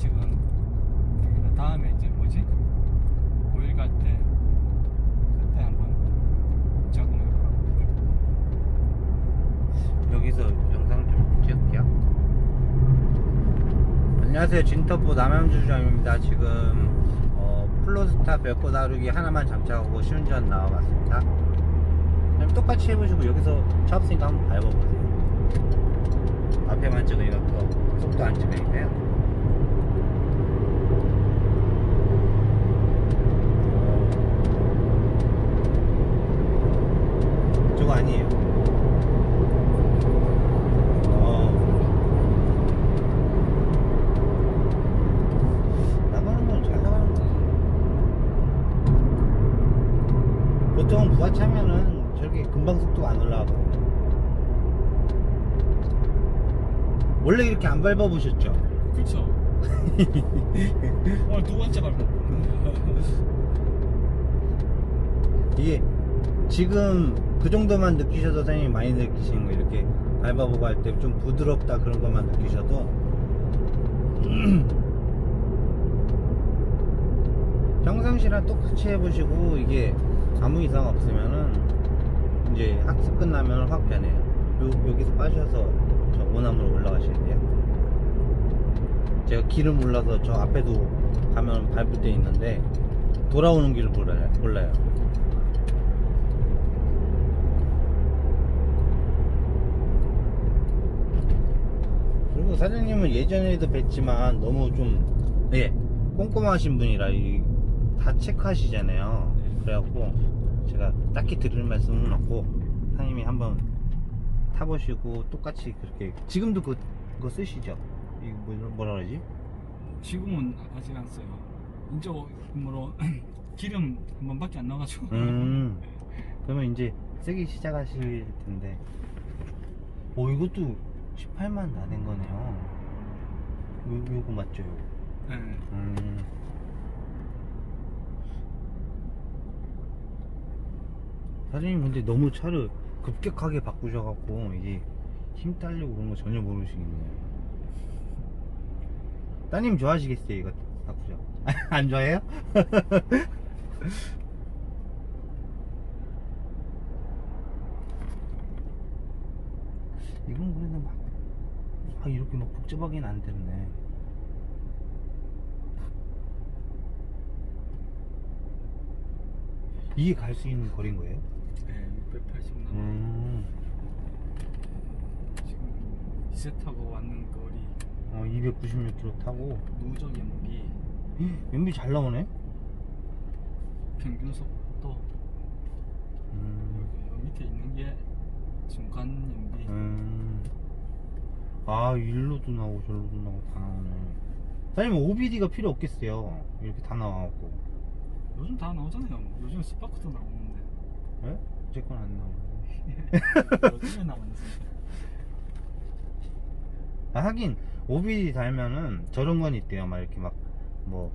지금 그 다음에 이제 뭐지? 5일 갈 때 그때 한번 적응해 보라고. 여기서 영상을 좀 찍을게요. 안녕하세요. 진터보 남양주점입니다. 지금 어, 플로스타 벽고 다루기 하나만 장착하고 시운전 나와봤습니다. 똑같이 해보시고 여기서 차없으니까 한번 밟아보세요. 앞에만 찍으니까 또 속도 안 찍으니까요. 저거 아니에요. 어. 나가는 건 잘 나가는 거지. 보통 부하차면은 저렇게 금방 속도가 안 올라가거든요. 원래 이렇게 안 밟아보셨죠? 그렇죠. 오늘 두 번째 밟고. 이게 지금 그 정도만 느끼셔도 선생님이 많이 느끼시는 거 이렇게 밟아보고 할 때 좀 부드럽다 그런 것만 느끼셔도 평상시랑 똑같이 해보시고 이게 아무 이상 없으면은 이제 학습 끝나면 확 변해요. 요, 여기서 빠져서 저 올라가셔야 돼요. 제가 길을 몰라서 저 앞에도 가면 밟을 때 있는데 돌아오는 길을 몰라요, 몰라요. 그리고 사장님은 예전에도 뵀지만 너무 좀, 예, 꼼꼼하신 분이라 이, 다 체크하시잖아요. 그래갖고 제가 딱히 드릴 말씀은 없고 사장님이 한번 타보시고 똑같이 그렇게 지금도 그, 그거 쓰시죠? 이거 뭐- 뭐라 그러지? 지금은 아직 안 써요. 이제 뭐로 기름 한 번밖에 안 나가지고. 음, 그러면 이제 쓰기 시작하실 텐데. 오, 이것도 18만 다된 거네요. 요, 요거 맞죠? 요거? 네. 음. 사장님 근데 너무 차를 급격하게 바꾸셔갖고 이게 힘 딸리고 그런 거 전혀 모르시겠네요. 따님 좋아하시겠어요 이거 바꾸죠? 안 좋아해요? 이건 그래도 막, 막 이렇게 막 복잡하게는 안 됐네. 이게 갈 수 있는 거리인 거예요? 네, 680 남아. 음. 지금 기세 타고 왔는 거리 어, 296km 타고 누적 연비 연비 잘 나오네. 평균 속도 음. 여기 밑에 있는 게 중간 연비 음. 아, 일로도 나오고 절로도 나오고 다 나오네. 사장님 OBD가 필요 없겠어요. 이렇게 다 나와갖고. 요즘 다 나오잖아요. 요즘 스파크도 나오는데 예? 제건 안 나오네. 요즘에 나오는 아, 하긴 OBD 달면은 저런 건 있대요. 막 이렇게 막 뭐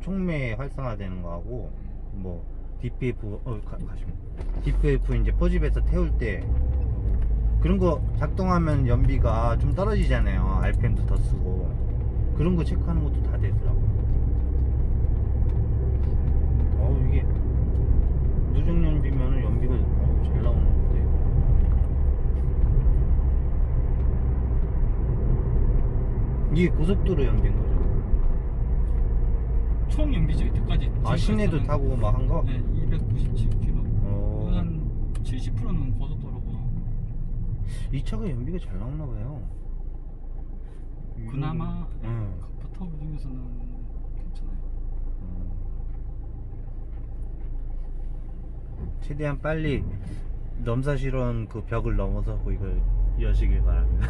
총매 활성화되는 거하고 뭐 DPF 어 가, 가시면 DPF 이제 포집에서 태울 때 그런 거 작동하면 연비가 좀 떨어지잖아요. RPM도 더 쓰고 그런 거 체크하는 것도 다 되더라고. 어 이게 누적 연비면은 연비가 어우, 잘 나오는데. 이게 고속도로 연비인 거죠? 총 연비죠 이때까지 아 시내도 타고 막 한 거? 네 297km 어, 한 70%는 고속도로고 이 차가 연비가 잘 나오나 봐요. 그나마 응. 카프터 중에서는 괜찮아요 음. 최대한 빨리 넘사실온 그 벽을 넘어서 이걸 여시길 바랍니다.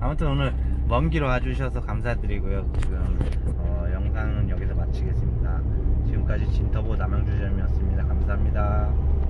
아무튼 오늘 먼길 와주셔서 감사드리고요. 지금 어, 영상은 여기서 마치겠습니다. 지금까지 진터보 남양주점이었습니다. 감사합니다.